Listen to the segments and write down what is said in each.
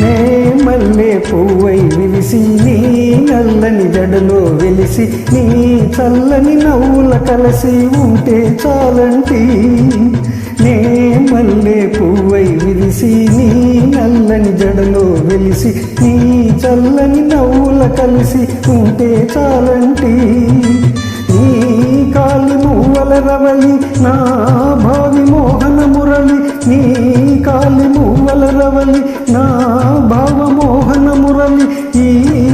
నే మల్లె పువ్వై విలిసి నీ నల్లని జడలో వెలిసి నీ చల్లని నవ్వుల కలసి ఉంటే చాలంటి నే మల్లె పువ్వై విలిసి నీ నల్లని జడలో వెలిసి నీ చల్లని నవ్వుల కలిసి ఉంటే చాలంటి నీ కాలి మువ్వల రవలి నా భావి మోహన మురళి నీ కాలి మువ్వల రవలి నా భావ మోహన మురళి ఈ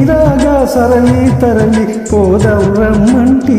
రాగా సరళి తరలి పోదాం రమ్మంటీ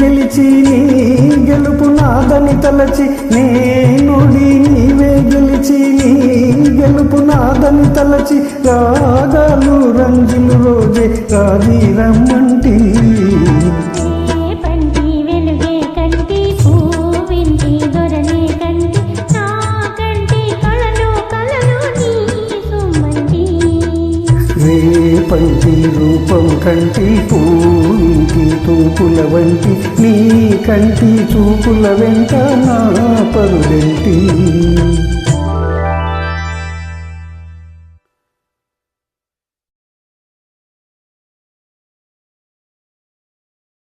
గెలిచి నీ గెలుపు నాదని తలచి నేనోడి నీవే గెలిచి నీ గెలుపు నాదని తలచి రాగాలు రంజులు రోజే రాజీ రమ్మంటి. రేపంటి రూపం కంటి పూనికి తూపుల వంటి నీ కంటి చూపుల వెంట నా పరుగంటి